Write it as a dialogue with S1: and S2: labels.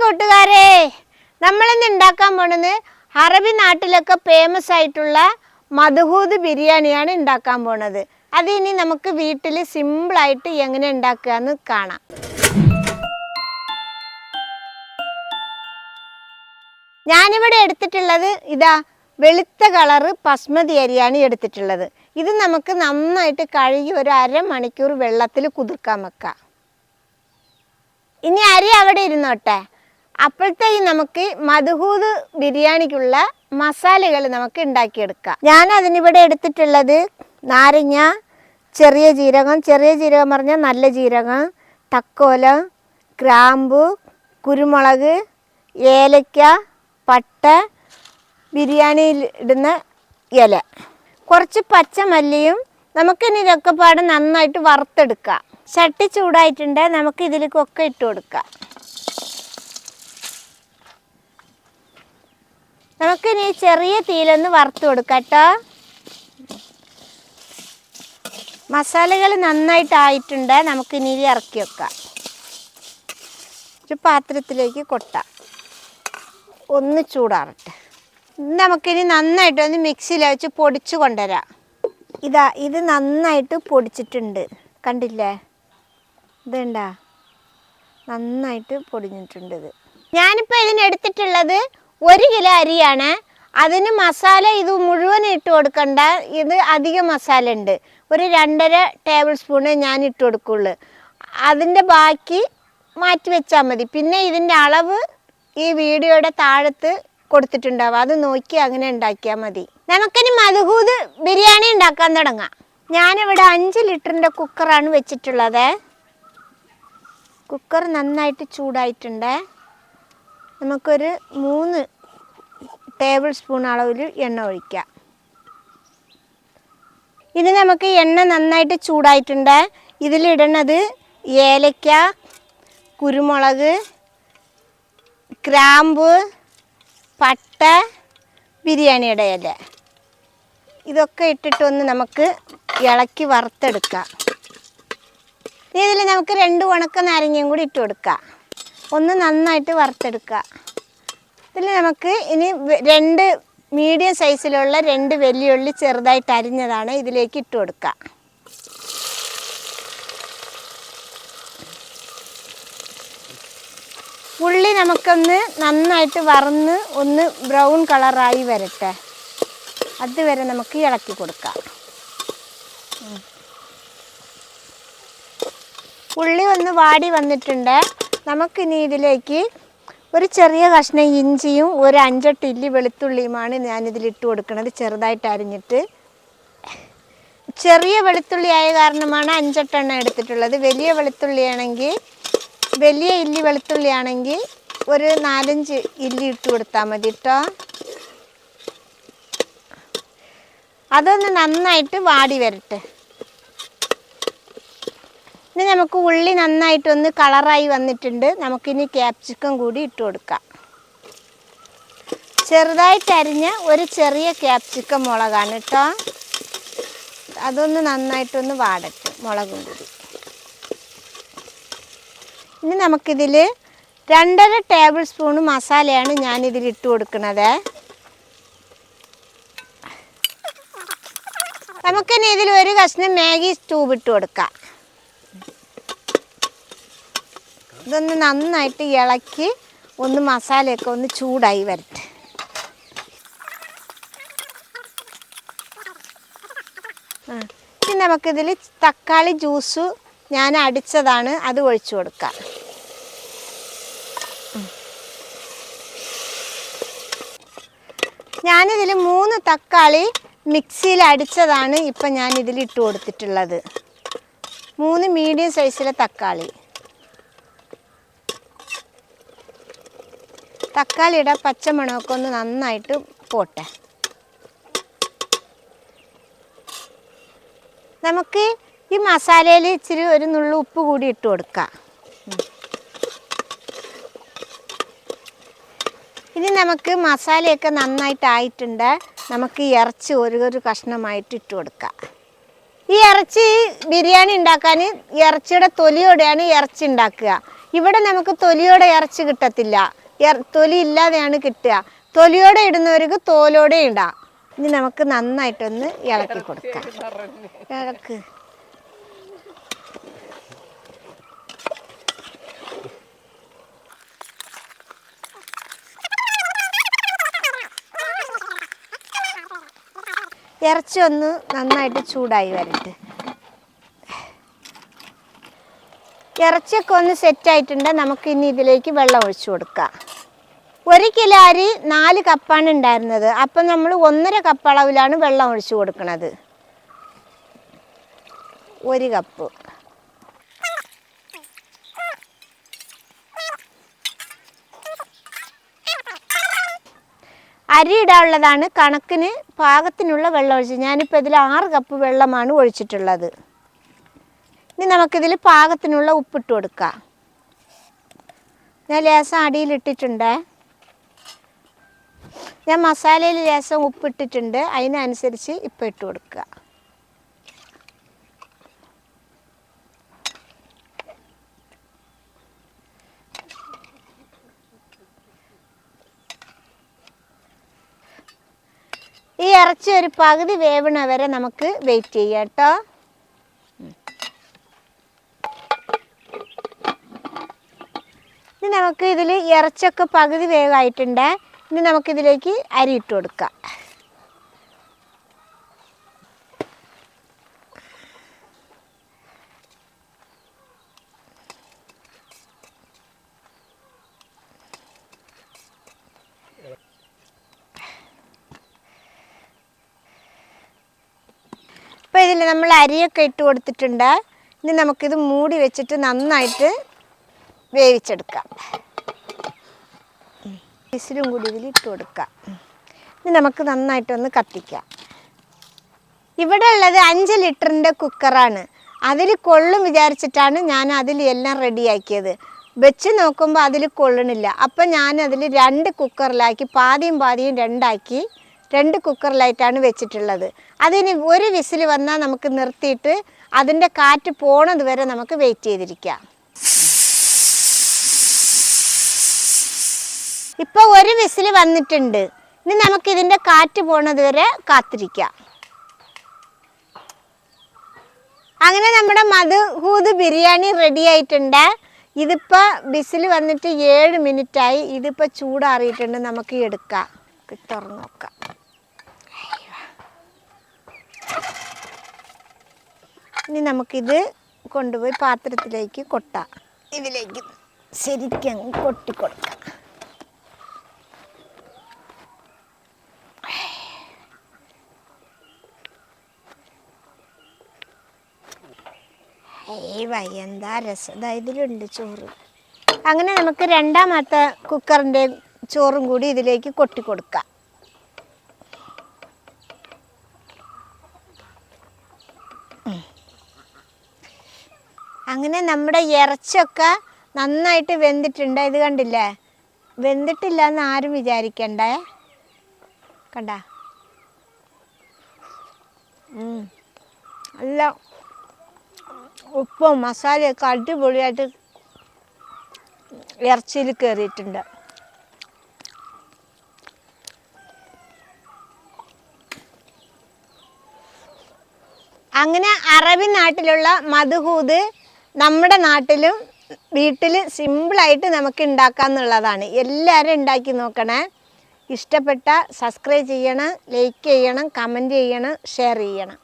S1: കൂട്ടുകാരെ നമ്മളിന്ന് ഉണ്ടാക്കാൻ പോണത് അറബി നാട്ടിലൊക്കെ ഫേമസ് ആയിട്ടുള്ള മധുഹൂദ് ബിരിയാണിയാണ് ഉണ്ടാക്കാൻ പോണത്. അത് ഇനി നമുക്ക് വീട്ടിൽ സിമ്പിളായിട്ട് എങ്ങനെ ഉണ്ടാക്കുക എന്ന് കാണാം. ഞാനിവിടെ എടുത്തിട്ടുള്ളത് ഇതാ വെളുത്ത കളറ് പസ്മതി അരിയാണ് എടുത്തിട്ടുള്ളത്. ഇത് നമുക്ക് നന്നായിട്ട് കഴുകി ഒരു അരമണിക്കൂർ വെള്ളത്തിൽ കുതിർക്കാൻ വെക്കാം. ഇനി അരി അവിടെ ഇരുന്നോട്ടെ. അപ്പോഴത്തേക്ക് നമുക്ക് മധുഹൂത് ബിരിയാണിക്കുള്ള മസാലകൾ നമുക്ക് ഉണ്ടാക്കിയെടുക്കാം. ഞാൻ അതിനിവിടെ എടുത്തിട്ടുള്ളത് നാരങ്ങ ചെറിയ ജീരകം. ചെറിയ ജീരകം പറഞ്ഞാൽ നല്ല ജീരകം തക്കോലം ഗ്രാമ്പു കുരുമുളക് ഏലക്ക പട്ട ബിരിയാണിയിൽ ഇടുന്ന ഇല. കുറച്ച് പച്ചമല്ലിയും നമുക്കിനി ഇതൊക്കെ പാടെ നന്നായിട്ട് വറുത്തെടുക്കാം. ചട്ടി ചൂടായിട്ടുണ്ട് നമുക്ക് ഇതിലേക്കൊക്കെ ഇട്ട് കൊടുക്കാം. നമുക്കിനി ചെറിയ തീയിലൊന്ന് വറുത്ത് കൊടുക്കാം കേട്ടോ. മസാലകൾ നന്നായിട്ടായിട്ടുണ്ട്. നമുക്കിനി ഇറക്കി വെക്കാം. ഒരു പാത്രത്തിലേക്ക് കൊട്ടാം. ഒന്ന് ചൂടാറട്ടെ. നമുക്കിനി നന്നായിട്ട് ഒന്ന് മിക്സിയിൽ വെച്ച് പൊടിച്ചു കൊണ്ടുവരാം. ഇതാ ഇത് നന്നായിട്ട് പൊടിച്ചിട്ടുണ്ട്. കണ്ടില്ലേ? ഇതുണ്ടാ. നന്നായിട്ട് പൊടിഞ്ഞിട്ടുണ്ട് ഇത്. ഞാനിപ്പോൾ ഇതിനെടുത്തിട്ടുള്ളത് ഒരു കിലോ അരിയാണ്. അതിന് മസാല ഇത് മുഴുവൻ ഇട്ട് കൊടുക്കണ്ട. ഇത് അധികം മസാല ഉണ്ട്. ഒരു രണ്ടര ടേബിൾ സ്പൂണ് ഞാൻ ഇട്ട് കൊടുക്കുള്ളൂ. അതിന്റെ ബാക്കി മാറ്റി വെച്ചാൽ മതി. പിന്നെ ഇതിന്റെ അളവ് ഈ വീഡിയോയുടെ താഴത്ത് കൊടുത്തിട്ടുണ്ടാവും. അത് നോക്കി അങ്ങനെ ഉണ്ടാക്കിയാൽ മതി. നമുക്കിനി മധുകൂത് ബിരിയാണി ഉണ്ടാക്കാൻ തുടങ്ങാം. ഞാനിവിടെ അഞ്ച് ലിറ്ററിന്റെ കുക്കറാണ് വെച്ചിട്ടുള്ളത്. കുക്കർ നന്നായിട്ട് ചൂടായിട്ടുണ്ട്. നമുക്കൊരു മൂന്ന് ടേബിൾ സ്പൂൺ അളവിൽ എണ്ണ ഒഴിക്കുക. ഇത് നമുക്ക് എണ്ണ നന്നായിട്ട് ചൂടായിട്ടുണ്ട്. ഇതിലിടണത് ഏലക്ക കുരുമുളക് ഗ്രാമ്പ് പട്ട ബിരിയാണിയുടെ ഇല. ഇതൊക്കെ ഇട്ടിട്ടൊന്ന് നമുക്ക് ഇളക്കി വറുത്തെടുക്കാം. ഇതിൽ നമുക്ക് രണ്ട് ഉണക്ക നാരങ്ങയും കൂടി ഇട്ട് കൊടുക്കാം. ഒന്ന് നന്നായിട്ട് വറുത്തെടുക്കുക ഇതിൽ നമുക്ക് ഇനി രണ്ട് മീഡിയം സൈസിലുള്ള രണ്ട് വെല്ലുള്ളി ചെറുതായിട്ട് അരിഞ്ഞതാണ് ഇതിലേക്ക് ഇട്ട് കൊടുക്കുക. ഉള്ളി നമുക്കൊന്ന് നന്നായിട്ട് വറന്ന് ഒന്ന് ബ്രൗൺ കളറായി വരട്ടെ. അതുവരെ നമുക്ക് ഇളക്കി കൊടുക്കാം. ഉള്ളി ഒന്ന് വാടി വന്നിട്ടുണ്ട്. നമുക്കിനി ഇതിലേക്ക് ഒരു ചെറിയ കഷ്ണം ഇഞ്ചിയും ഒരു അഞ്ചെട്ട് ഇല്ലി വെളുത്തുള്ളിയുമാണ് ഞാനിതിൽ ഇട്ട് കൊടുക്കുന്നത് ചെറുതായിട്ട് അരിഞ്ഞിട്ട്. ചെറിയ വെളുത്തുള്ളി ആയ കാരണമാണ് അഞ്ചെട്ടെണ്ണം എടുത്തിട്ടുള്ളത്. വലിയ വെളുത്തുള്ളിയാണെങ്കിൽ വലിയ ഇല്ലി വെളുത്തുള്ളി ആണെങ്കിൽ ഒരു നാലഞ്ച് ഇല്ലി ഇട്ട് കൊടുത്താൽ മതി കേട്ടോ അതൊന്ന് നന്നായിട്ട് വാടി വരട്ടെ. ഇനി നമുക്ക് ഉള്ളി നന്നായിട്ടൊന്ന് കളറായി വന്നിട്ടുണ്ട്. നമുക്കിനി ക്യാപ്സിക്കം കൂടി ഇട്ട് കൊടുക്കാം. ചെറുതായിട്ട് അരിഞ്ഞ ഒരു ചെറിയ ക്യാപ്സിക്കം മുളകാണ് കേട്ടോ. അതൊന്ന് നന്നായിട്ടൊന്ന് വാടട്ടെ മുളകും കൂടി. ഇനി നമുക്കിതിൽ രണ്ടര ടേബിൾ സ്പൂൺ മസാലയാണ് ഞാനിതിൽ ഇട്ട് കൊടുക്കുന്നത് നമുക്കിനി ഇതിൽ ഒരു കഷ്ണം മാഗി സ്റ്റൂബ് ഇട്ട് കൊടുക്കാം. ഇതൊന്ന് നന്നായിട്ട് ഇളക്കി ഒന്ന് മസാലയൊക്കെ ഒന്ന് ചൂടായി വരട്ടെ. ഇനി നമുക്കിതിൽ തക്കാളി ജ്യൂസ് ഞാൻ അടിച്ചതാണ് അത് ഒഴിച്ചു കൊടുക്കാം. ഞാനിതിൽ മൂന്ന് തക്കാളി മിക്സിയിൽ അടിച്ചതാണ് ഇപ്പം ഞാൻ ഇട്ട് കൊടുത്തിട്ടുള്ളത്. മൂന്ന് മീഡിയം സൈസിലെ തക്കാളി. തക്കാളിയുടെ പച്ചമണമൊക്കെ ഒന്ന് നന്നായിട്ട് പോട്ടെ. നമുക്ക് ഈ മസാലയിൽ ഇച്ചിരി ഒരു നുള്ളു ഉപ്പ് കൂടി ഇട്ട് കൊടുക്കാം. ഇനി നമുക്ക് മസാലയൊക്കെ നന്നായിട്ട് ആയിട്ടുണ്ട് നമുക്ക് ഇറച്ചി ഒരു ഒരു കഷ്ണമായിട്ട് ഇട്ട് കൊടുക്കാം. ഈ ഇറച്ചി ബിരിയാണി ഉണ്ടാക്കാൻ ഇറച്ചിയുടെ തൊലിയോടെയാണ് ഇറച്ചി ഉണ്ടാക്കുക. ഇവിടെ നമുക്ക് തൊലിയോടെ ഇറച്ചി കിട്ടത്തില്ല. തൊലി ഇല്ലാതെയാണ് കിട്ടുക. തൊലിയോടെ ഇടുന്നവർക്ക് തോലോടെ ഇടാം. ഇനി നമുക്ക് നന്നായിട്ടൊന്ന് ഇളക്കി കൊടുക്കാം. ഇളക്ക്. ഇറച്ചി ഒന്ന് നന്നായിട്ട് ചൂടായി വരട്ടെ. ഇറച്ചിയൊക്കെ ഒന്ന് സെറ്റ് ആയിട്ടുണ്ട്. നമുക്ക് ഇനി ഇതിലേക്ക് വെള്ളം ഒഴിച്ചു കൊടുക്കാം. ഒരു കിലോ അരി നാല് കപ്പാണ് ഉണ്ടായിരുന്നത്. അപ്പം നമ്മൾ ഒന്നര കപ്പ് അളവിലാണ് വെള്ളം ഒഴിച്ചു കൊടുക്കുന്നത് ഒരു കപ്പ്. അരി ഇടാനുള്ളതാണ് കണക്കിന് പാകത്തിനുള്ള വെള്ളം ഒഴിച്ച് ഞാനിപ്പോൾ ഇതിൽ ആറ് കപ്പ് വെള്ളമാണ് ഒഴിച്ചിട്ടുള്ളത്. ഇനി നമുക്കിതിൽ പാകത്തിനുള്ള ഉപ്പിട്ട് കൊടുക്കാം. ഞാൻ ലേസം അടിയിലിട്ടിട്ടുണ്ട് ഞാൻ മസാലയിൽ ലേശം ഉപ്പിട്ടിട്ടുണ്ട്. അതിനനുസരിച്ച് ഇപ്പം ഇട്ട് കൊടുക്കുക. ഈ ഇറച്ചി ഒരു പകുതി വേവണ വരെ നമുക്ക് വെയിറ്റ് ചെയ്യാം കേട്ടോ. ഇനി നമുക്ക് ഇതിൽ ഇറച്ചൊക്കെ പകുതി വേവായിട്ടുണ്ട്. ഇനി നമുക്കിതിലേക്ക് അരി ഇട്ട് കൊടുക്കാം. അപ്പോൾ ഇതിൽ നമ്മൾ അരിയൊക്കെ ഇട്ട് കൊടുത്തിട്ടുണ്ട്. ഇനി നമുക്കിത് മൂടി വെച്ചിട്ട് നന്നായിട്ട് വേവിച്ചെടുക്കാം. വിസിലും കൂടി ഇതിൽ ഇട്ട് കൊടുക്കാം. ഇനി നമുക്ക് നന്നായിട്ടൊന്ന് കത്തിക്കാം. ഇവിടെ ഉള്ളത് അഞ്ച് ലിറ്ററിന്റെ കുക്കറാണ്. അതിൽ കൊള്ളും വിചാരിച്ചിട്ടാണ് ഞാൻ അതിൽ എല്ലാം റെഡിയാക്കിയത് വെച്ച് നോക്കുമ്പോൾ അതിൽ കൊള്ളണില്ല. അപ്പം ഞാൻ അതിൽ രണ്ട് കുക്കറിലാക്കി പാതിയും പാതിയും രണ്ടാക്കി രണ്ട് കുക്കറിലായിട്ടാണ് വെച്ചിട്ടുള്ളത്. അതിന് ഒരു വിസിൽ വന്നാൽ നമുക്ക് നിർത്തിയിട്ട് അതിന്റെ കാറ്റ് പോണത് വരെ നമുക്ക് വെയിറ്റ് ചെയ്തിരിക്കാം. ഇപ്പോൾ ഒരു വിസിൽ വന്നിട്ടുണ്ട്. ഇനി നമുക്ക് ഇതിന്റെ കാറ്റ് പോണത് വരെ കാത്തിരിക്കാം. അങ്ങനെ നമ്മുടെ മധുഹൂത് ബിരിയാണി റെഡി ആയിട്ടുണ്ട്. ഇതിപ്പോൾ ബിസിൽ വന്നിട്ട് ഏഴ് മിനിറ്റായി. ഇതിപ്പോൾ ചൂടാറിയിട്ടുണ്ട്. നമുക്ക് എടുക്കാം. തുറന്നു നോക്കാം. ഇനി നമുക്കിത് കൊണ്ടുപോയി പാത്രത്തിലേക്ക് കൊട്ടാം. ഇതിലേക്ക് ശരിക്കും കൊട്ടിക്കൊടുക്കാം ഏയ് വയ്യ എന്താ രസം. ദാ ഇതിലുണ്ട് ചോറ്. അങ്ങനെ നമുക്ക് രണ്ടാമത്തെ കുക്കറിന്റെ ചോറും കൂടി ഇതിലേക്ക് കൊട്ടി കൊടുക്കാം അങ്ങനെ നമ്മുടെ ഇറച്ചിയൊക്കെ നന്നായിട്ട് വെന്തിട്ടുണ്ട്. ഇത് കണ്ടില്ലേ? വെന്തിട്ടില്ല എന്ന് ആരും വിചാരിക്കണ്ടേ? കണ്ട? നല്ല ഉപ്പും മസാലയൊക്കെ അടിപൊളിയായിട്ട് ഇറച്ചിയിൽ കയറിയിട്ടുണ്ട്. അങ്ങനെ അറബി നാട്ടിലുള്ള മധുഹൂത് നമ്മുടെ നാട്ടിലും വീട്ടിൽ സിമ്പിളായിട്ട് നമുക്ക് ഉണ്ടാക്കാമെന്നുള്ളതാണ് എല്ലാവരും ഉണ്ടാക്കി നോക്കണേ. ഇഷ്ടപ്പെട്ട സബ്സ്ക്രൈബ് ചെയ്യണം ലൈക്ക് ചെയ്യണം കമന്റ് ചെയ്യണം ഷെയർ ചെയ്യണം.